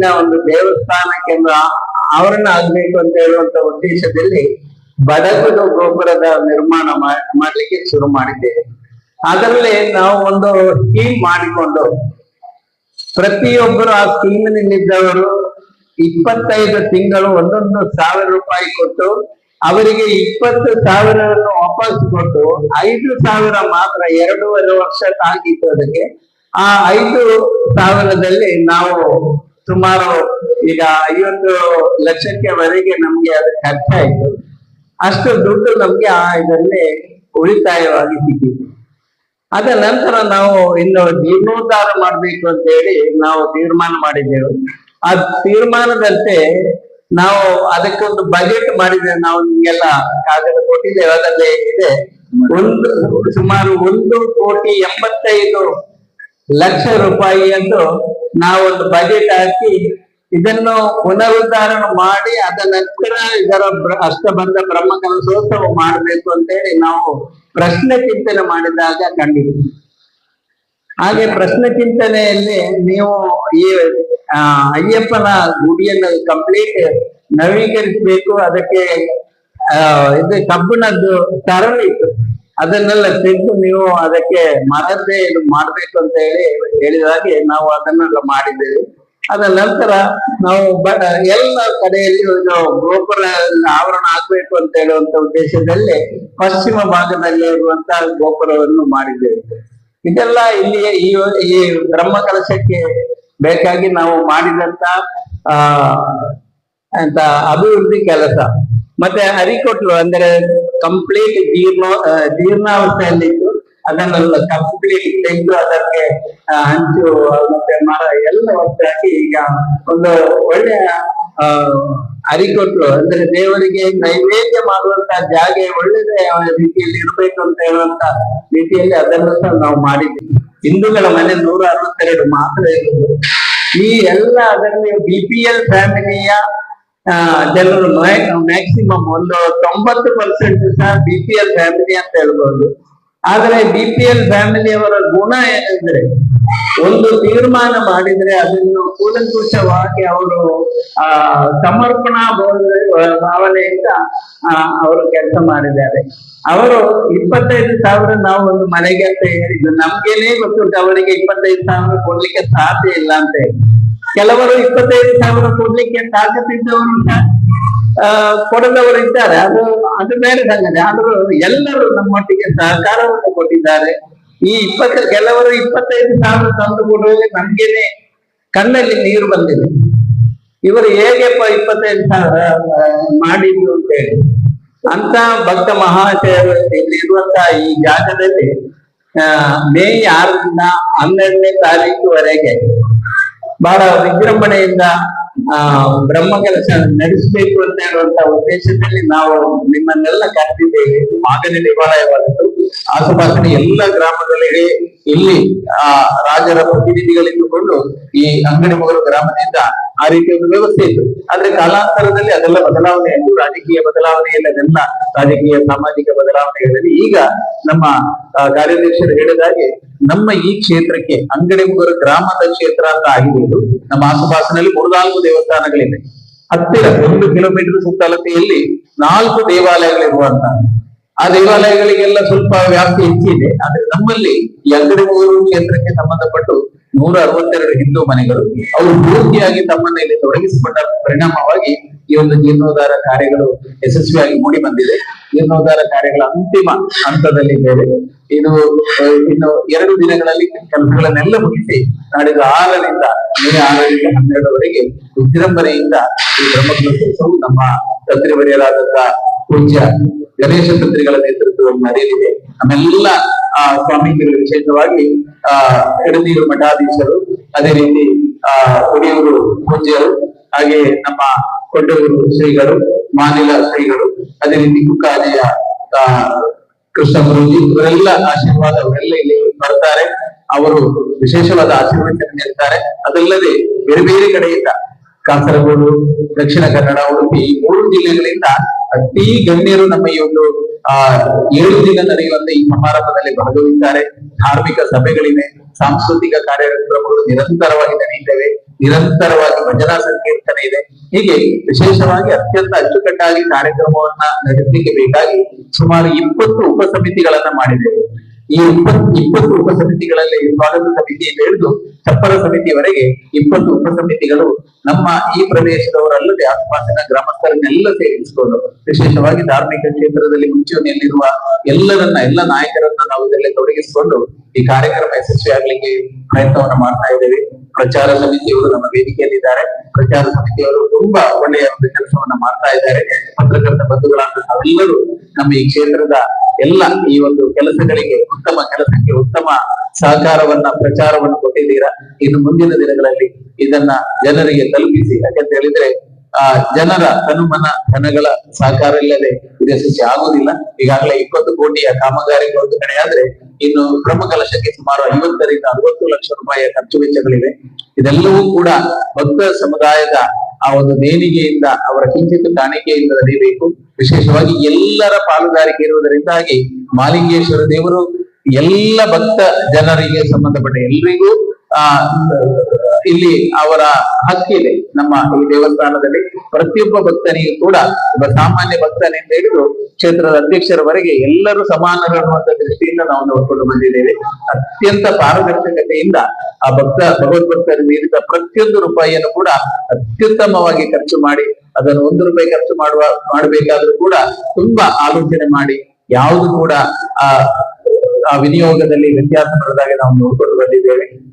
ದಿನ ಒಂದು ದೇವಸ್ಥಾನಕ್ಕೆ ಆವರಣ ಆಗ್ಬೇಕು ಅಂತ ಹೇಳುವಂತ ಉದ್ದೇಶದಲ್ಲಿ ಬಡಗುದು ಗೋಪುರದ ನಿರ್ಮಾಣ ಮಾಡ್ಲಿಕ್ಕೆ ಶುರು ಮಾಡಿದ್ದೇವೆ. ಅದರಲ್ಲಿ ನಾವು ಒಂದು ಸ್ಕೀಮ್ ಮಾಡಿಕೊಂಡು ಪ್ರತಿಯೊಬ್ಬರು ಆ ಸ್ಕೀಮಿನಲ್ಲಿದ್ದವರು ಇಪ್ಪತ್ತೈದು ತಿಂಗಳು ಒಂದೊಂದು ಸಾವಿರ ರೂಪಾಯಿ ಕೊಟ್ಟು ಅವರಿಗೆ ಇಪ್ಪತ್ತು ಸಾವಿರವನ್ನು ವಾಪಸ್ ಕೊಟ್ಟು ಐದು ಸಾವಿರ ಮಾತ್ರ ಎರಡೂವರೆ ವರ್ಷ ಆಗಿತ್ತು ಅದಕ್ಕೆ ಆ ಐದು ಸಾವಿರದಲ್ಲಿ ನಾವು ಸುಮಾರು ಈಗ ಐವತ್ತು ಲಕ್ಷಕ್ಕೆವರೆಗೆ ನಮ್ಗೆ ಅದು ಖರ್ಚಾಯಿತು ಅಷ್ಟು ದುಡ್ಡು ನಮ್ಗೆ ಆ ಇದರಲ್ಲಿ ಉಳಿತಾಯವಾಗಿ ಸಿಕ್ಕಿತು ಅದ ನಂತರ ನಾವು ಇನ್ನು ಜೀರ್ಣೋದ್ಧಾರ ಮಾಡ್ಬೇಕು ಅಂತ ಹೇಳಿ ನಾವು ತೀರ್ಮಾನ ಮಾಡಿದ್ದೆವು. ಆ ತೀರ್ಮಾನದಂತೆ ನಾವು ಅದಕ್ಕೊಂದು ಬಜೆಟ್ ಮಾಡಿದ್ದೇವೆ ನಾವು ನಿಮ್ಗೆಲ್ಲ ಕಾಗದ ಕೊಟ್ಟಿದ್ದೇವೆ. ಅದರಲ್ಲಿ ಇದೆ ಒಂದು, ಸುಮಾರು ಒಂದು ಕೋಟಿ ಎಂಬತ್ತೈದು ಲಕ್ಷ ರೂಪಾಯಿ ಎಂದು ನಾವೊಂದು ಬಜೆಟ್ ಹಾಕಿ ಇದನ್ನು ಪುನರುದ್ಧಾರಣ ಮಾಡಿ ಅದ ನಂತರ ಇದರ ಅಷ್ಟ ಬಂದ ಬ್ರಹ್ಮ ಕಲಶೋತ್ಸವ ಮಾಡಬೇಕು ಅಂತೇಳಿ ನಾವು ಪ್ರಶ್ನೆ ಚಿಂತನೆ ಮಾಡಿದಾಗ ಕಂಡಿದ್ವಿ ಹಾಗೆ ಪ್ರಶ್ನೆ ಚಿಂತನೆಯಲ್ಲಿ ನೀವು ಈ ಅಯ್ಯಪ್ಪನ ಗುಡಿಯನ್ನು ಕಂಪ್ಲೀಟ್ ನವೀಕರಿಸಬೇಕು, ಅದಕ್ಕೆ ಇದು ಕಬ್ಬಿಣದ್ದು ಸರಳು ಇತ್ತು ಅದನ್ನೆಲ್ಲ ತೆಗೆದು ನೀವು ಅದಕ್ಕೆ ಮರದೇ ಇದು ಮಾಡ್ಬೇಕು ಅಂತ ಹೇಳಿ ಹೇಳಿದಾಗೆ ನಾವು ಅದನ್ನೆಲ್ಲ ಮಾಡಿದ್ದೇವೆ. ಅದ ನಂತರ ನಾವು ಎಲ್ಲ ಕಡೆಯಲ್ಲಿ ಇದು ಗೋಪುರ ಆವರಣ ಆಗ್ಬೇಕು ಅಂತ ಹೇಳುವಂತ ಉದ್ದೇಶದಲ್ಲಿ ಪಶ್ಚಿಮ ಭಾಗದಲ್ಲಿ ಇರುವಂತ ಗೋಪುರವನ್ನು ಮಾಡಿದ್ದೇವೆ. ಇದೆಲ್ಲ ಇಲ್ಲಿ ಈ ಬ್ರಹ್ಮ ಕಲಶಕ್ಕೆ ಬೇಕಾಗಿ ನಾವು ಮಾಡಿದಂತ ಅಭಿವೃದ್ಧಿ ಕೆಲಸ. ಮತ್ತೆ ಹರಿಕೊಟ್ಲು ಅಂದ್ರೆ ಕಂಪ್ಲೀಟ್ ಜೀರ್ಣ ಜೀರ್ಣಾವಸ್ಥೆಯಲ್ಲಿತ್ತು ಅದನ್ನೆಲ್ಲ ಕಂಪ್ಲೀಟ್ ತೆಗೆದು ಅದಕ್ಕೆ ಹಂಚು, ಮತ್ತೆ ಮರ ಎಲ್ಲ ಒಟ್ಟಾಗಿ ಈಗ ಒಂದು ಒಳ್ಳೆಯ ಅರಿಕೊಟ್ಲು ಅಂದ್ರೆ ದೇವರಿಗೆ ನೈವೇದ್ಯ ಮಾಡುವಂತ ಜಾಗ ಒಳ್ಳೆಯ ರೀತಿಯಲ್ಲಿ ಇರಬೇಕು ಅಂತ ಹೇಳುವಂತ ರೀತಿಯಲ್ಲಿ ಅದನ್ನು ಸಹ ನಾವು ಮಾಡಿದ್ದೀವಿ ಹಿಂದೂಗಳ ಮನೆ ನೂರ ಅರವತ್ತೆರಡು ಮಾತ್ರ ಇರುವುದು ಈ ಎಲ್ಲ ಅದರಲ್ಲಿ ಬಿ ಪಿ ಎಲ್ ಫ್ಯಾಮಿಲಿಯ ಜನರು ಮ್ಯಾಕ್ಸಿಮಮ್ ಒಂದು ತೊಂಬತ್ತು ಪರ್ಸೆಂಟ್ ಸಹ ಬಿ ಪಿ ಎಲ್ ಫ್ಯಾಮಿಲಿ ಅಂತ ಹೇಳ್ಬಹುದು ಆದ್ರೆ ಬಿ ಪಿ ಎಲ್ ಫ್ಯಾಮಿಲಿಯವರ ಗುಣ ಏನಂದ್ರೆ, ಒಂದು ತೀರ್ಮಾನ ಮಾಡಿದ್ರೆ ಅದನ್ನು ಕೂಲಂಕುಷವಾಗಿ ಅವರು, ಆ, ಸಮರ್ಪಣಾ ಭಾವನೆಯಿಂದ ಅವರು ಕೆಲಸ ಮಾಡಿದ್ದಾರೆ. ಅವರು ಇಪ್ಪತ್ತೈದು ಸಾವಿರ ನಾವು ಒಂದು ಮನೆಗೆ ಅಂತ ಹೇಳಿದ್ದು. ನಮ್ಗೇನೇ ಗೊತ್ತುಂಟು ಅವರಿಗೆ ಇಪ್ಪತ್ತೈದು ಸಾವಿರ ಕೊಡ್ಲಿಕ್ಕೆ ಸಾಧ್ಯ ಇಲ್ಲ ಅಂತ ಹೇಳಿ. ಕೆಲವರು ಇಪ್ಪತ್ತೈದು ಸಾವಿರ ಕೊಡ್ಲಿಕ್ಕೆ ತಾಕತ್ತಿದ್ದವರು ಕೊಡದವರು ಇದ್ದಾರೆ. ಅದು ಅದು ಬೇರೆ ಸಂಗತಿ ಆದರೂ ಎಲ್ಲರೂ ನಮ್ಮೊಟ್ಟಿಗೆ ಸಹಕಾರವನ್ನು ಕೊಟ್ಟಿದ್ದಾರೆ. ಈ ಇಪ್ಪತ್ತ, ಕೆಲವರು ಇಪ್ಪತ್ತೈದು ಸಾವಿರ ತಂದು ಕೊಡುವಾಗ ನಮ್ಗೆನೆ ಕಣ್ಣಲ್ಲಿ ನೀರು ಬಂದಿದೆ. ಇವರು ಹೇಗೆಪ್ಪ ಇಪ್ಪತ್ತೈದು ಸಾವಿರ ಮಾಡಿದ್ರು ಅಂತ ಹೇಳಿ ಅಂತ ಭಕ್ತ ಮಹಾಶಯರು ಇಲ್ಲಿರುವಂತಹ ಈ ಜಾಗದಲ್ಲಿ ಮೇ ಆರರಿಂದ ಹನ್ನೆರಡನೇ ತಾರೀಕುವರೆಗೆ ಬಹಳ ವಿಜೃಂಭಣೆಯಿಂದ, ಆ, ಬ್ರಹ್ಮ ಕೆಲಸ ನಡೆಸಬೇಕು ಅಂತ ಹೇಳುವಂತ ಉದ್ದೇಶದಲ್ಲಿ ನಾವು ನಿಮ್ಮನ್ನೆಲ್ಲ ಕರೆದಿದ್ದೇವೆ. ಮಾಗನಿ ದೇವಾಲಯವಾದದ್ದು ಆಸುಪಾಸಿನ ಎಲ್ಲ ಗ್ರಾಮಗಳಿಗೆ ಇಲ್ಲಿ, ಆ, ರಾಜರ ಪ್ರತಿನಿಧಿಗಳಿದ್ದುಕೊಂಡು ಈ ಅಂಗಡಿ ಮಗರು ಗ್ರಾಮದಿಂದ ಆ ರೀತಿಯ ಒಂದು ವ್ಯವಸ್ಥೆ ಇತ್ತು. ಆದ್ರೆ ಕಾಲಾಂತರದಲ್ಲಿ ಅದೆಲ್ಲ ಬದಲಾವಣೆ ಆಯಿತು. ರಾಜಕೀಯ ಬದಲಾವಣೆಯಲ್ಲಿ ಅದೆಲ್ಲ ರಾಜಕೀಯ, ಸಾಮಾಜಿಕ ಬದಲಾವಣೆಗಳಲ್ಲಿ. ಈಗ ನಮ್ಮ ಕಾರ್ಯಾಧ್ಯಕ್ಷರು ಹೇಳಿದ ಹಾಗೆ ನಮ್ಮ ಈ ಕ್ಷೇತ್ರಕ್ಕೆ ಅಂಗಡಿ ಮುಗರು ಗ್ರಾಮದ ಕ್ಷೇತ್ರ ಅಂತ ಆಗಿದೆ ಇದು ನಮ್ಮ ಆಸುಪಾಸಿನಲ್ಲಿ ಮೂರ್ನಾಲ್ಕು ದೇವಸ್ಥಾನಗಳಿವೆ. ಹತ್ತಿರ ಒಂದು ಕಿಲೋಮೀಟರ್ ಸುತ್ತಲತೆಯಲ್ಲಿ ನಾಲ್ಕು ದೇವಾಲಯಗಳಿರುವಂತ. ಆ ದೇವಾಲಯಗಳಿಗೆಲ್ಲ ಸ್ವಲ್ಪ ವ್ಯಾಪ್ತಿ ಹೆಚ್ಚಿದೆ. ಆದ್ರೆ ನಮ್ಮಲ್ಲಿ ಈ ಅಂಗಡಿ ಮುಗರು ಕ್ಷೇತ್ರಕ್ಕೆ ಸಂಬಂಧಪಟ್ಟು ನೂರ ಅರವತ್ತೆರಡು ಹಿಂದೂ ಮನೆಗಳು ಅವರು ಪೂರ್ತಿಯಾಗಿ ತಮ್ಮನ್ನ ಇಲ್ಲಿ ತೊಡಗಿಸಿಕೊಂಡ ಪರಿಣಾಮವಾಗಿ ಈ ಒಂದು ಜೀರ್ಣೋದ್ಧಾರ ಕಾರ್ಯಗಳು ಯಶಸ್ವಿಯಾಗಿ ಮೂಡಿ ಬಂದಿದೆ. ಜೀರ್ಣೋದ್ಧಾರ ಕಾರ್ಯಗಳ ಅಂತಿಮ ಹಂತದಲ್ಲಿದ್ದೇವೆ ಇದು ಆ, ಇನ್ನು ಎರಡು ದಿನಗಳಲ್ಲಿ ಕೆಲಸಗಳನ್ನೆಲ್ಲ ಮುಗಿಸಿ ನಾಡಿದ ಆರರಿಂದ ಮೇ ಆರರಿಂದ ಹನ್ನೆರಡರವರೆಗೆ ವಿಜೃಂಭಣೆಯಿಂದ ಈ ಬ್ರಹ್ಮಕಲಶೋತ್ಸವವು ನಮ್ಮ ತಂತ್ರಿವರಿಯರಾದಂತ ಪೂಜ್ಯ ಗಣೇಶ ತಂತ್ರಿಗಳ ನೇತೃತ್ವದಲ್ಲಿ ನಡೆಯಲಿದೆ. ನಮ್ಮೆಲ್ಲ, ಆ, ಸ್ವಾಮೀಜಿಗಳು ವಿಶೇಷವಾಗಿ ಆ ಎಡನೀರು ಮಠಾಧೀಶರು, ಅದೇ ರೀತಿ, ಆ ಕುಡಿಯೂರು ಪೂಜ್ಯರು, ಹಾಗೆ ನಮ್ಮ ಕೊಂಡೂರು ಶ್ರೀಗಳು, ಮಾನಿಲ ಶ್ರೀಗಳು, ಅದೇ ರೀತಿ ಕುಕ್ಕಾದಿಯ ಆ ಕೃಷ್ಣ ಗುರುಜಿ ಇವರೆಲ್ಲ ಆಶೀರ್ವಾದ ಅವರೆಲ್ಲ ಇಲ್ಲಿ ಬರ್ತಾರೆ. ಅವರು ವಿಶೇಷವಾದ ಆಶೀರ್ವಚನ ನೀಡ್ತಾರೆ. ಅದಲ್ಲದೆ ಬೇರೆ ಬೇರೆ ಕಡೆಯಿಂದ ಕಾಸರಗೋಡು, ದಕ್ಷಿಣ ಕನ್ನಡ, ಉಡುಪಿ ಮೂರು ಜಿಲ್ಲೆಗಳಿಂದ ಅತಿ ಗಣ್ಯರು ನಮ್ಮ ಈ ಒಂದು, ಆ, ಏಳು ದಿನ ನಡೆಯುವಂತ ಈ ಸಮಾರಂಭದಲ್ಲಿ ಭಾಗವಹಿಸಿದ್ದಾರೆ. ಧಾರ್ಮಿಕ ಸಭೆಗಳಿವೆ, ಸಾಂಸ್ಕೃತಿಕ ಕಾರ್ಯಕ್ರಮಗಳು ನಿರಂತರವಾಗಿ ನಡೆಯುತ್ತವೆ ನಿರಂತರವಾಗಿ ಭಜನಾ ಸಂಕೀರ್ತನೆ ಇದೆ. ಹೀಗೆ ವಿಶೇಷವಾಗಿ ಅತ್ಯಂತ ಅಚ್ಚುಕಟ್ಟಾಗಿ ಕಾರ್ಯಕ್ರಮವನ್ನ ನಡೆಸಲಿಕ್ಕೆ ಬೇಕಾಗಿ ಸುಮಾರು ಇಪ್ಪತ್ತು ಉಪ ಸಮಿತಿಗಳನ್ನ ಮಾಡಿದ್ದೇವೆ. ಈ ಇಪ್ಪತ್ತು ಇಪ್ಪತ್ತು ಉಪಸಮಿತಿಗಳಲ್ಲಿ ಸ್ವಾಗತ ಸಮಿತಿಯಿಂದ ಹಿಡಿದು ಚಪ್ಪರ ಸಮಿತಿಯವರೆಗೆ ಇಪ್ಪತ್ತು ಉಪಸಮಿತಿಗಳು ನಮ್ಮ ಈ ಪ್ರದೇಶದವರಲ್ಲದೆ ಆಸುಪಾಸಿನ ಗ್ರಾಮಸ್ಥರನ್ನೆಲ್ಲ ಸೇರಿಸಿಕೊಂಡು ವಿಶೇಷವಾಗಿ ಧಾರ್ಮಿಕ ಕ್ಷೇತ್ರದಲ್ಲಿ ಮುಂಚೂಣಿಯಲ್ಲಿರುವ ಎಲ್ಲರನ್ನ, ಎಲ್ಲ ನಾಯಕರನ್ನ ಇದರಲ್ಲಿ ತೊಡಗಿಸಿಕೊಂಡು ಈ ಕಾರ್ಯಕ್ರಮ ಯಶಸ್ವಿಯಾಗಲಿಕ್ಕೆ ಪ್ರಯತ್ನವನ್ನ ಮಾಡ್ತಾ ಇದ್ದೇವೆ. ಪ್ರಚಾರ ಸಮಿತಿಯವರು ನಮ್ಮ ವೇದಿಕೆಯಲ್ಲಿದ್ದಾರೆ. ಪ್ರಚಾರ ಸಮಿತಿಯವರು ತುಂಬಾ ಒಳ್ಳೆಯ ಒಂದು ಕೆಲಸವನ್ನ ಮಾಡ್ತಾ ಇದ್ದಾರೆ. ಪತ್ರಕರ್ತ ಬಂಧುಗಳಾದ ನಾವೆಲ್ಲರೂ ನಮ್ಮ ಈ ಕ್ಷೇತ್ರದ ಎಲ್ಲ ಈ ಒಂದು ಕೆಲಸಗಳಿಗೆ ಉತ್ತಮ ಕೆಲಸಕ್ಕೆ ಉತ್ತಮ ಸಹಕಾರವನ್ನ, ಪ್ರಚಾರವನ್ನು ಕೊಟ್ಟಿದ್ದೀರಾ. ಇನ್ನು ಮುಂದಿನ ದಿನಗಳಲ್ಲಿ ಇದನ್ನ ಜನರಿಗೆ ತಲುಪಿಸಿ. ಯಾಕಂತ ಹೇಳಿದ್ರೆ ಆ, ಜನರ ತನುಮನ ಧನಗಳ ಸಹಕಾರ ಇಲ್ಲದೆ ಇದು ಯಶಸ್ವಿ ಆಗುವುದಿಲ್ಲ. ಈಗಾಗಲೇ ಇಪ್ಪತ್ತು ಕೋಟಿಯ ಕಾಮಗಾರಿ ಕಡೆಯಾದ್ರೆ ಇನ್ನು ಕ್ರಮ ಕಲಶಕ್ಕೆ ಸುಮಾರು ಐವತ್ತರಿಂದ ಅರವತ್ತು ಲಕ್ಷ ರೂಪಾಯಿಯ ಖರ್ಚು ವೆಚ್ಚಗಳಿವೆ. ಇದೆಲ್ಲವೂ ಕೂಡ ಭಕ್ತ ಸಮುದಾಯದ ಆ ಒಂದು ದೇಣಿಗೆಯಿಂದ, ಅವರ ಕಿಂಚಿತ್ ಕಾಣಿಕೆಯಿಂದ ನಡೆಯಬೇಕು. ವಿಶೇಷವಾಗಿ ಎಲ್ಲರ ಪಾಲುದಾರಿಕೆ ಇರುವುದರಿಂದಾಗಿ ಮಾಲಿಂಗೇಶ್ವರ ದೇವರು ಎಲ್ಲ ಭಕ್ತ ಜನರಿಗೆ ಸಂಬಂಧಪಟ್ಟ ಎಲ್ರಿಗೂ ಆ, ಇಲ್ಲಿ ಅವರ ಹಕ್ಕಿದೆ. ನಮ್ಮ ಈ ದೇವಸ್ಥಾನದಲ್ಲಿ ಪ್ರತಿಯೊಬ್ಬ ಭಕ್ತನಿಗೂ ಕೂಡ, ಒಬ್ಬ ಸಾಮಾನ್ಯ ಭಕ್ತನಿಂದ ಹಿಡಿದು ಕ್ಷೇತ್ರದ ಅಧ್ಯಕ್ಷರವರೆಗೆ ಎಲ್ಲರೂ ಸಮಾನರು ಅನ್ನುವಂಥ ದೃಷ್ಟಿಯಿಂದ ನಾವು ನೋಡ್ಕೊಂಡು ಬಂದಿದ್ದೇವೆ. ಅತ್ಯಂತ ಪಾರದರ್ಶಕತೆಯಿಂದ ಆ ಭಕ್ತ ಭಗವದ್ಭಕ್ತರು ನೀಡಿದ ಪ್ರತಿಯೊಂದು ರೂಪಾಯಿಯನ್ನು ಕೂಡ ಅತ್ಯುತ್ತಮವಾಗಿ ಖರ್ಚು ಮಾಡಿ, ಅದನ್ನು ಒಂದು ರೂಪಾಯಿ ಖರ್ಚು ಮಾಡುವ, ಮಾಡಬೇಕಾದ್ರೂ ಕೂಡ ತುಂಬಾ ಆಲೋಚನೆ ಮಾಡಿ, ಯಾವುದು ಕೂಡ ಆ ಆ ವಿನಿಯೋಗದಲ್ಲಿ ವ್ಯತ್ಯಾಸ ಬರದಾಗೆ ನಾವು ನೋಡ್ಕೊಂಡು ಬಂದಿದ್ದೇವೆ.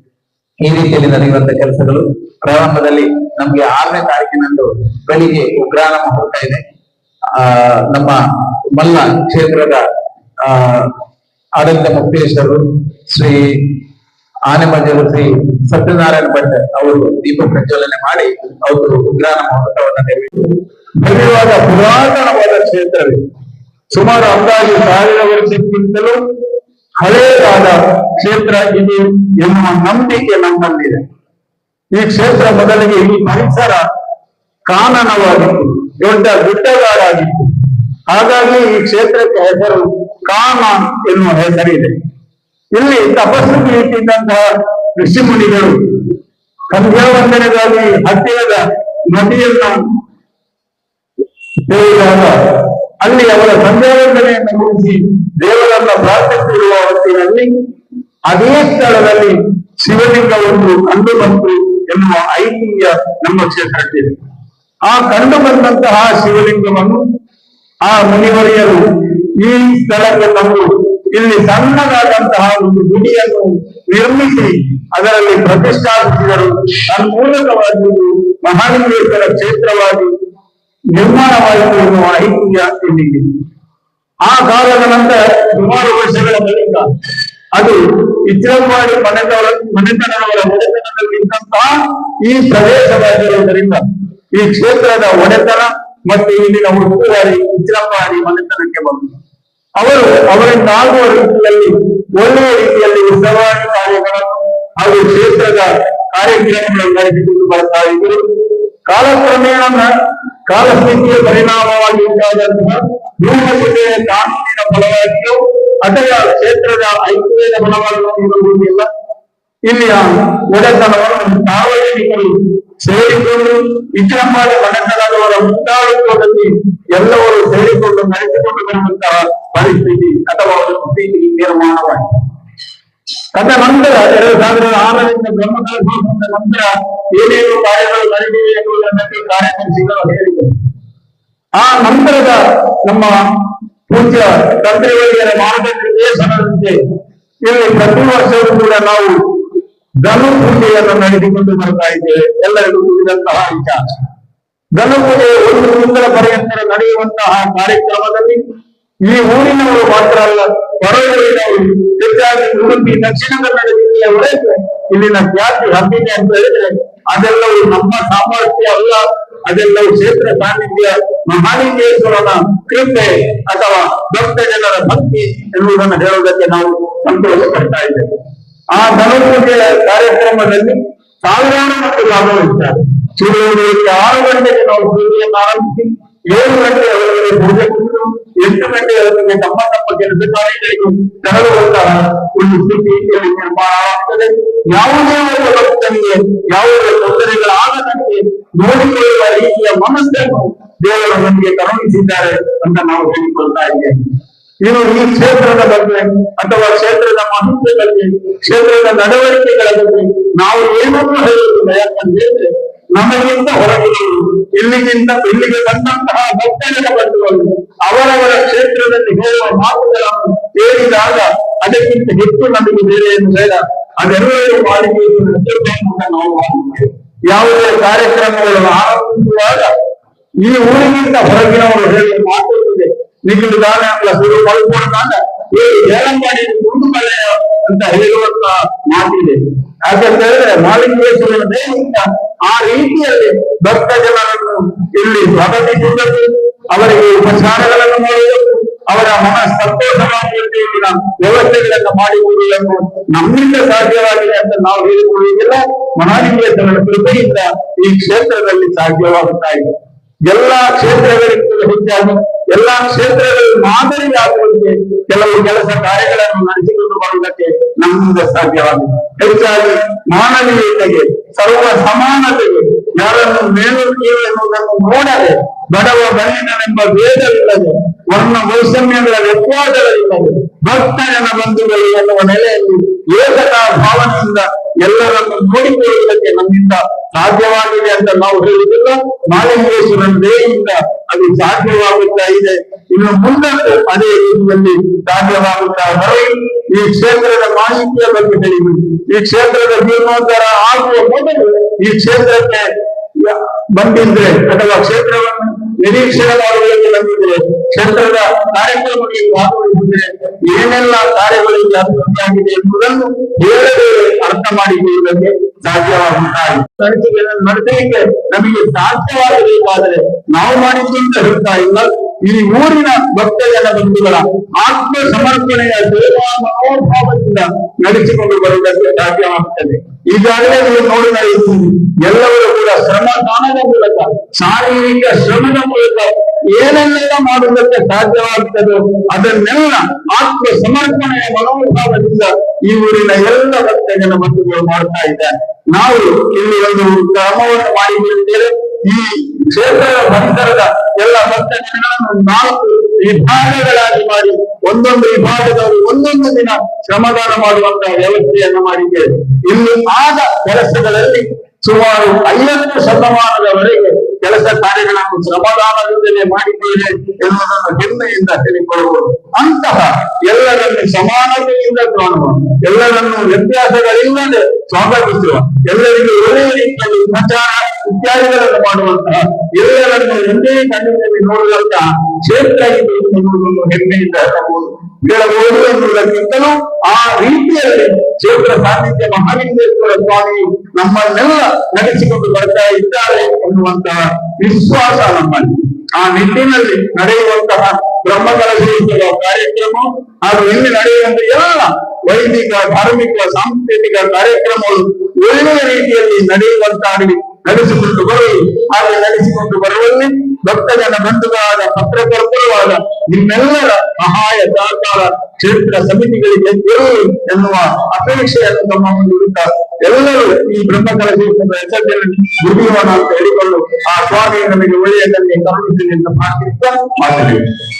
ಈ ರೀತಿಯಲ್ಲಿ ನಡೆಯುವಂತ ಕೆಲಸಗಳು ಪ್ರಾರಂಭದಲ್ಲಿ ನಮ್ಗೆ ಆರನೇ ತಾರೀಕಿನಂದು ಬೆಳಿಗ್ಗೆ ಉಗ್ರಾಣ ಮುಹೂರ್ತ ಇದೆ. ಆ, ನಮ್ಮ ಮಲ್ಲ ಕ್ಷೇತ್ರದ, ಆ, ಆಡಳಿತ ಮುಕ್ತೇಶ್ವರರು ಶ್ರೀ ಆನೆಮಜರು ಶ್ರೀ ಸತ್ಯನಾರಾಯಣ ಭಟ್ ಅವರು ದೀಪ ಪ್ರಜ್ವಲನೆ ಮಾಡಿ ಅವರು ಉಗ್ರಾಣ ಮುಹೂರ್ತವನ್ನು ನೆರವೇರಿಸಿದರು. ಭವ್ಯವಾದ ಪುರಾತನವಾದ ಕ್ಷೇತ್ರವಿದೆ ಸುಮಾರು ಅಂದಾಜು ಸಾವಿರ ವರ್ಷಕ್ಕಿಂತಲೂ ಹಳೆಯದಾದ ಕ್ಷೇತ್ರ ಇದು ಎನ್ನುವ ನಂಬಿಕೆ ನಮ್ಮಲ್ಲಿದೆ. ಈ ಕ್ಷೇತ್ರ ಮೊದಲಿಗೆ ಈ ಪರಿಸರ ಕಾನನವಾಗಿತ್ತು, ದೊಡ್ಡ ಗುಡ್ಡಗಾಡಾಗಿತ್ತು. ಹಾಗಾಗಿ ಈ ಕ್ಷೇತ್ರಕ್ಕೆ ಹೆಸರು ಕಾನ ಎನ್ನುವ ಹೆಸರಿದೆ. ಇಲ್ಲಿ ತಪಸ್ಸು ಕುಳಿತಿದ್ದಂತಹ ಋಷಿಮುನಿಗಳು ಸಂಧ್ಯಾ ವಂದನೆಗಾಗಿ ಹತ್ತಿರದ ನದಿಯನ್ನು ಅಲ್ಲಿ ಅವರ ಸಂಧ್ಯಾವಂದನೆಯನ್ನು ಮುಗಿಸಿ ದೇವರನ್ನ ಪ್ರಾರ್ಥಿಸಿರುವ ಹೊತ್ತಿನಲ್ಲಿ ಅದೇ ಸ್ಥಳದಲ್ಲಿ ಶಿವಲಿಂಗ ಒಂದು ಕಂಡು ಬಂತು ಎನ್ನುವ ಐತಿಹ್ಯ ನಮ್ಮ ಕ್ಷೇತ್ರಕ್ಕಿದೆ ಆ ಕಂಡು ಬಂದಂತಹ ಶಿವಲಿಂಗವನ್ನು ಆ ಮುನಿವರಿಯರು ಈ ಸ್ಥಳಕ್ಕೆ ತಂದು ಇಲ್ಲಿ ಸಣ್ಣದಾದಂತಹ ಒಂದು ಗುಡಿಯನ್ನು ನಿರ್ಮಿಸಿ ಅದರಲ್ಲಿ ಪ್ರತಿಷ್ಠಾಪಿಸಿದರು. ತನ್ಮೂಲಕವಾಗಿ ಮಹಾಲಿಂಗೇಶ್ವರ ಕ್ಷೇತ್ರವಾಗಿ ನಿರ್ಮಾಣವಾಯಿತು ಎನ್ನುವ ಐತಿಹ್ಯ ಇಲ್ಲಿದೆ. ಆ ಕಾಲದ ನಂತರ ಸುಮಾರು ವರ್ಷಗಳ ಬಳಿಕ ಅದು ಇಚ್ರಂಬಾಡಿ ಮನೆತನ ಮನೆತನವರ ಒಡೆತನದಲ್ಲಿದ್ದಂತಹ ಈ ಪ್ರದೇಶವಾಗಿರುವುದರಿಂದ ಈ ಕ್ಷೇತ್ರದ ಒಡೆತನ ಮತ್ತು ಇಲ್ಲಿನ ಉಸ್ತುವಾರಿ ಇಚ್ರಂಬಾಡಿ ಮನೆತನಕ್ಕೆ ಬಂತು. ಅವರು ಅವರಿಂದ ಆಗುವ ರೀತಿಯಲ್ಲಿ ಒಳ್ಳೆಯ ರೀತಿಯಲ್ಲಿ ಉತ್ಸವಾದಿ ಕಾರ್ಯಗಳನ್ನು ಹಾಗೂ ಕ್ಷೇತ್ರದ ಕಾರ್ಯಕ್ರಮಗಳನ್ನು ನಡೆಸಿಕೊಂಡು ಬರ್ತಾ ಇದ್ದರು. ಕಾಲಕ್ರಮೇಣ ನ- ಕಾಲಸ್ಥಿತಿಯ ಪರಿಣಾಮವಾಗಿ ಉಂಟಾದಂತಹ ಭೂಮಸೂದೆಯ ಕಾನೂನಿನ ಫಲವಾಗಿಯೋ ಅಥವಾ ಕ್ಷೇತ್ರದ ಐಕ್ಯದ ಫಲವಾಗಿ ನೋಡುವುದಿಲ್ಲ ಇಲ್ಲಿಯ ಒಡೆತನವನ್ನು ಸಾರ್ವಜನಿಕರು ಸೇರಿಕೊಂಡು ವಿಜೃಂಭಣೆ ಮನೆತನದವರ ಮುಂದಾಳುತ್ವದಲ್ಲಿ ಎಲ್ಲವರು ಸೇರಿಕೊಂಡು ನಡೆಸಿಕೊಂಡು ಬರುವಂತಹ ಪರಿಸ್ಥಿತಿ ಅಥವಾ ಒಂದು ಸ್ಥಿತಿ ನಿರ್ಮಾಣವಾಯಿತು ತದನಂತರ ಎರಡು ಸಾವಿರದ ಆರರಿಂದ ಬ್ರಹ್ಮಕಲಶೋತ್ಸವದ ನಂತರ ಏನೇನು ಕಾರ್ಯಗಳು ನಡೆದಿವೆ ಎನ್ನುವುದನ್ನು ಕಾರ್ಯದರ್ಶಿಗಳು ಹೇಳಿದರು ಆ ನಂತರದ ನಮ್ಮ ಪೂಜ್ಯ ತಂತ್ರಿವೈದ್ಯರ ಮಾರ್ಗನಿರ್ದೇಶನದಂತೆ ಇಲ್ಲಿ ಪ್ರತಿ ವರ್ಷವೂ ಕೂಡ ನಾವು ಧನು ಪೂಜೆಯನ್ನು ನಡೆಸಿಕೊಂಡು ಬರ್ತಾ ಇದ್ದೇವೆ. ಎಲ್ಲರಿಗೂ ತಿಳಿದಂತಹ ವಿಚಾರ. ಧನು ಪೂಜೆ ಒಂದು ತಿಂಗಳ ಪರ್ಯಂತರ ನಡೆಯುವಂತಹ ಕಾರ್ಯಕ್ರಮದಲ್ಲಿ ಈ ಊರಿನವರು ಮಾತ್ರ ಅಲ್ಲ ಹೊರಗಡೆಯವರು ಹೆಚ್ಚಾಗಿ ಉಡುಪಿ, ದಕ್ಷಿಣ ಕನ್ನಡ ಜಿಲ್ಲೆಯ ಒಳಗೆ ಇಲ್ಲಿನ ಜಾತಿ ಹಬ್ಬಿದೆ ಅಂತ ಹೇಳಿದ್ರೆ ಅದೆಲ್ಲವೂ ನಮ್ಮ ಸಾಮರ್ಥ್ಯ ಅಲ್ಲ, ಅದೆಲ್ಲವೂ ಕ್ಷೇತ್ರ ಸಾನ್ನಿಧ್ಯ, ಮಹಾಲಿಂಗೇಶ್ವರನ ಕೃಪೆ ಅಥವಾ ದೊಡ್ಡ ಜನರ ಭಕ್ತಿ ಎನ್ನುವುದನ್ನು ಹೇಳುವುದಕ್ಕೆ ನಾವು ಸಂತೋಷ ಪಡ್ತಾ ಇದ್ದೇವೆ. ಆ ಧನುಪೂಜೆಯ ಕಾರ್ಯಕ್ರಮದಲ್ಲಿ ಸಾವಿರಾರು ಮಕ್ಕಳು ಭಾಗವಹಿಸ್ತಾರೆ ಸೂರ್ಯೋದಯಕ್ಕೆ ಆರು ಗಂಟೆಗೆ ನಾವು ಪೂಜೆಯನ್ನು ಆರಂಭಿಸಿ, ಏಳು ಗಂಟೆಯವರೆಗೆ ಪೂಜೆ ಮುಗಿದು ಗಂಟೆ ಅದಕ್ಕೆ ತಮ್ಮ ತಮ್ಮ ಕೆಲಸ ಕಾರ್ಯಗಳಿಗೆ ತೆರಳುವಂತಹ ಒಂದು ಸ್ಥಿತಿಯಲ್ಲಿ ನಿರ್ಮಾಣ ಆಗ್ತದೆ. ಯಾವುದೇ ಒಂದು ಭಕ್ತನಿಗೆ ಯಾವುದೇ ತೊಂದರೆಗಳಾಗದಂತೆ ನೋಡಿಕೊಳ್ಳುವ ರೀತಿಯ ಮನಸ್ಸನ್ನು ದೇವರು ನಮಗೆ ಕರುಣಿಸಿದ್ದಾರೆ ಅಂತ ನಾವು ಹೇಳಿಕೊಳ್ತಾ ಇದ್ದೇವೆ. ಇನ್ನು ಈ ಕ್ಷೇತ್ರದ ಬಗ್ಗೆ ಅಥವಾ ಕ್ಷೇತ್ರದ ಮಹತ್ವ ಬಗ್ಗೆ, ಕ್ಷೇತ್ರದ ನಡವಳಿಕೆಗಳ ಬಗ್ಗೆ ನಾವು ಏನನ್ನು ಹೇಳುವುದಿಲ್ಲ ಯಾಕಂದ್ರೆ ನಮಗಿಂತ ಹೊರಗಿರುವುದು ಇಲ್ಲಿಗಿಂತ ಇಲ್ಲಿಗೆ ಬಂದಂತಹ ಭಕ್ತರಿಗ ಬಂಧುಗಳು ಅವರವರ ಕ್ಷೇತ್ರದಲ್ಲಿ ಹೇಳುವ ಮಾತುಗಳನ್ನು ಕೇಳಿದಾಗ ಅದಕ್ಕಿಂತ ಹೆಚ್ಚು ನಮಗೆ ಬೇರೆ ಏನು ಬೇಡ ಅದೆಲ್ಲರೂ ಮಾಡಿಕೆ ಅಂತ ನಾವು ಮಾಡುತ್ತೇವೆ ಯಾವುದೇ ಕಾರ್ಯಕ್ರಮಗಳು ಆರಂಭಿಸುವಾಗ ಈ ಊರಿಗಿಂತ ಹೊರಗಿನವರು ಹೇಳಿ ಮಾತಾಡುತ್ತದೆ ನಿಖಿಲ್ ದಾನ ಅಂತ ಶುರು ಮಾಡಿಕೊಂಡಾಗ ಈ ಏಳಂಬಾಡಿ ಅಂತ ಹೇಳುವಂತ ಮಾತಿದೆ. ಯಾಕಂತ ಹೇಳಿದ್ರೆ ಮಾಲಿಂಗೇಶ್ವರನ ದೇವಿಯಿಂದ ಆ ರೀತಿಯಲ್ಲಿ ಭಕ್ತ ಜನರನ್ನು ಇಲ್ಲಿ ಸ್ವಾಗತಿಸುವುದು ಅವರಿಗೆ ಉಪಚಾರಗಳನ್ನು ಮಾಡುವುದು, ಅವರ ಮನ ಸಂತೋಷವಾಗಿರುವುದಿಲ್ಲ ವ್ಯವಸ್ಥೆಗಳನ್ನು ಎಂದು ನಮ್ಮಿಂದ ಸಾಧ್ಯವಾಗಿದೆ ಅಂತ ನಾವು ಹೇಳಿಕೊಳ್ಳುವುದಿಲ್ಲ. ಮಹಾಲಿಂಗೇಶ್ವರನ ಕೃಪೆಯಿಂದ ಈ ಕ್ಷೇತ್ರದಲ್ಲಿ ಸಾಧ್ಯವಾಗುತ್ತಾ ಇದೆ. ಎಲ್ಲಾ ಕ್ಷೇತ್ರಗಳಿಗಿಂತ ಹೆಚ್ಚಾಗಿ ಎಲ್ಲಾ ಕ್ಷೇತ್ರಗಳಲ್ಲಿ ಮಾದರಿಯಾಗುವಂತೆ ಕೆಲವು ಕೆಲಸ ಕಾರ್ಯಗಳನ್ನು ನಡೆಸಿಕೊಂಡು ಬರುವುದಕ್ಕೆ ನಮ್ಮಿಂದ ಸಾಧ್ಯವಾಗಿದೆ. ಹೆಚ್ಚಾಗಿ ಮಾನವೀಯತೆಗೆ, ಸರ್ವ ಸಮಾನತೆಗೆ, ಯಾರನ್ನು ಮೇಲು ಕೀಳು ಎನ್ನುವುದನ್ನು ನೋಡದೆ, ಬಡವ ಬಲ್ಲಿನನೆಂಬ ಭೇದವಿಲ್ಲದೆ, ವರ್ಣ ವೈಷಮ್ಯಗಳ ವ್ಯತ್ಯಾಸಗಳಿಲ್ಲದೆ, ಭಕ್ತ ಜನ ಬಂಧುಗಳು ಎನ್ನುವ ನೆಲೆಯಲ್ಲಿ ಏಕತಾ ಭಾವನೆಯಿಂದ ಎಲ್ಲರನ್ನು ನೋಡಿಕೊಳ್ಳುವುದಕ್ಕೆ ನಮ್ಮಿಂದ ಸಾಧ್ಯವಾಗಿದೆ ಅಂತ ನಾವು ಹೇಳುವುದಿಲ್ಲ. ಮಾಲಿಂಗೇಶ್ವರನ ದೇವಿಯಿಂದ ಅದು ಸಾಧ್ಯವಾಗುತ್ತಾ ಇದೆ. ಇನ್ನು ಮುಂದಕ್ಕೆ ಅದೇ ರೀತಿಯಲ್ಲಿ ಸಾಧ್ಯವಾಗುತ್ತಾ ಹೊರಗೆ ಈ ಕ್ಷೇತ್ರದ ಮಾಹಿತಿಯ ಬಗ್ಗೆ ಹೇಳಿಬಿಡಿ ಈ ಕ್ಷೇತ್ರದ ಜೀರ್ಣೋದ್ಧಾರ ಆಗುವ ಮೊದಲು ಈ ಕ್ಷೇತ್ರಕ್ಕೆ ಬಂದಿದ್ರೆ ಅಥವಾ ಕ್ಷೇತ್ರವನ್ನು ನಿರೀಕ್ಷಣೆ ಮಾಡುವುದಕ್ಕೆ ಬಂದಿದ್ರೆ ಕ್ಷೇತ್ರದ ಕಾರ್ಯಕ್ರಮಗಳಿಗೆ ಭಾಗವಹಿಸಿದ್ರೆ ಏನೆಲ್ಲ ಕಾರ್ಯಗಳಿಗೆ ಅಭಿವೃದ್ಧಿಯಾಗಿದೆ ಎಂಬುದನ್ನು ಹೇಳದೆ ಅರ್ಥ ಮಾಡಿಕೊಳ್ಳುವುದಕ್ಕೆ ಸಾಧ್ಯವಾಗುತ್ತಾರೆ ನಡೆಸಲಿಕ್ಕೆ ನಮಗೆ ಸಾಧ್ಯವಾಗಬೇಕಾದರೆ ನಾವು ಮಾಡಿದ್ದಂತ ಹೇಳ್ತಾ ಇಲ್ಲ. ಈ ಊರಿನ ಭಕ್ತಜನ ಬಂಧುಗಳ ಆತ್ಮ ಸಮರ್ಪಣೆಯ ಸೇವಾ ಮನೋಭಾವದಿಂದ ನಡೆಸಿಕೊಂಡು ಬರುವುದಕ್ಕೆ ಸಾಧ್ಯವಾಗುತ್ತದೆ. ಈಗಾಗಲೇ ನೀವು ನೋಡಿದ ರೀತಿ ಎಲ್ಲವರು ಕೂಡ ಶ್ರಮದಾನದ ಮೂಲಕ, ಶಾರೀರಿಕ ಶ್ರಮದ ಮೂಲಕ ಏನನ್ನೆಲ್ಲ ಮಾಡುವುದಕ್ಕೆ ಸಾಧ್ಯವಾಗುತ್ತದೋ ಅದನ್ನೆಲ್ಲ ಆತ್ಮ ಸಮರ್ಪಣೆಯ ಮನೋಭಾವದಿಂದ ಈ ಊರಿನ ಎಲ್ಲ ಭಕ್ತಜನ ಬಂಧುಗಳು ಮಾಡ್ತಾ ಇದ್ದಾರೆ. ನಾವು ಇಲ್ಲಿ ಒಂದು ಕ್ರಮವನ್ನು ಮಾಡಿಕೊಂಡಿದ್ದೇವೆ ಈ ಕ್ಷೇತ್ರದ ಪರಿಸರದ ಎಲ್ಲ ಭಕ್ತಜನಗಳನ್ನು ನಾಲ್ಕು ವಿಭಾಗಗಳಾಗಿ ಮಾಡಿ ಒಂದೊಂದು ವಿಭಾಗದವರು ಒಂದೊಂದು ದಿನ ಶ್ರಮದಾನ ಮಾಡುವಂತಹ ವ್ಯವಸ್ಥೆಯನ್ನು ಮಾಡಿದ್ದೇವೆ. ಇಲ್ಲಿ ಆದ ಕೆಲಸಗಳಲ್ಲಿ ಸುಮಾರು ಐವತ್ತು ಶತಮಾನದವರೆಗೆ ಕೆಲಸ ಕಾರ್ಯಗಳನ್ನು ಸಮಾಧಾನದಿಂದಲೇ ಮಾಡಿದ್ದೇವೆ ಎನ್ನುವುದನ್ನು ಹೆಮ್ಮೆಯಿಂದ ಹೇಳಿಕೊಳ್ಳಬಹುದು ಅಂತಹ ಎಲ್ಲರನ್ನು ಸಮಾನತೆಯಿಂದ ಕಾಣುವ, ಎಲ್ಲರನ್ನು ವ್ಯತ್ಯಾಸಗಳಿಲ್ಲದೆ ಸ್ವಾಗತಿಸುವ, ಎಲ್ಲರಿಗೂ ಒಳ್ಳೆಯ ರೀತಿಯಲ್ಲಿ ಪ್ರಚಾರ ಇತ್ಯಾದಿಗಳನ್ನು ಮಾಡುವಂತಹ, ಎಲ್ಲರನ್ನು ಒಂದೇ ಕಣ್ಣಿನಲ್ಲಿ ನೋಡುವಂತಹ ಕ್ಷೇತ್ರ ಇದೆ ಎನ್ನುವುದನ್ನು ಹೆಮ್ಮೆಯಿಂದ ಹೇಳಬಹುದು ಹೇಳಬಹುದು ಎನ್ನುವುದಕ್ಕಿಂತಲೂ ಆ ರೀತಿಯಲ್ಲಿ ಕ್ಷೇತ್ರ ಸಾನ್ನಿಧ್ಯ ಮಹಾಲಿಂಗೇಶ್ವರ ಸ್ವಾಮಿ ನಮ್ಮನ್ನೆಲ್ಲ ನಡೆಸಿಕೊಂಡು ಬರ್ತಾ ಇದ್ದಾರೆ ಎನ್ನುವಂತಹ ವಿಶ್ವಾಸ ನಮ್ಮಲ್ಲಿ ಆ ನಿಟ್ಟಿನಲ್ಲಿ ನಡೆಯುವಂತಹ ಬ್ರಹ್ಮಕಲಶೋತ್ಸವ ಕಾರ್ಯಕ್ರಮ ಹಾಗೂ ಇಲ್ಲಿ ನಡೆಯುವಂತಹ ಎಲ್ಲ ವೈದಿಕ ಧಾರ್ಮಿಕ ಸಾಂಸ್ಕೃತಿಕ ಕಾರ್ಯಕ್ರಮಗಳು ಒಳ್ಳೆಯ ರೀತಿಯಲ್ಲಿ ನಡೆಯುವಂತಾಗಲಿ. ನಡೆಸಿಕೊಂಡು ಬರಲು ಹಾಗೆ ನಡೆಸಿಕೊಂಡು ಬರುವಲ್ಲಿ ಭಕ್ತಜನ ಬಂಧುಗಳಾದ ಪತ್ರಕರ್ತರುವಾದ ನಿಮ್ಮೆಲ್ಲರ ಸಹಾಯ ಸಹಕಾರ ಕ್ಷೇತ್ರ ಸಮಿತಿಗಳಿಗೆ ಇರಲಿ ಎನ್ನುವ ಅಪೇಕ್ಷೆಯನ್ನು ತಮ್ಮ ಮುಂದೆ ಇಡುತ್ತಾ ಎಲ್ಲರೂ ಈ ಬ್ರಹ್ಮಕಲಶೋತ್ಸವದ ಹೆಸರಿನಲ್ಲಿ ದುಡಿಯೋಣ ಅಂತ ಹೇಳಿಕೊಂಡು ಆ ಸ್ವಾಮಿ ನಮಗೆ ಒಳ್ಳೆಯ ಕರುಣಿಸಲಿ ಅಂತ ಪ್ರಾರ್ಥಿಸುತ್ತಾ ಮಾತಾಡಿ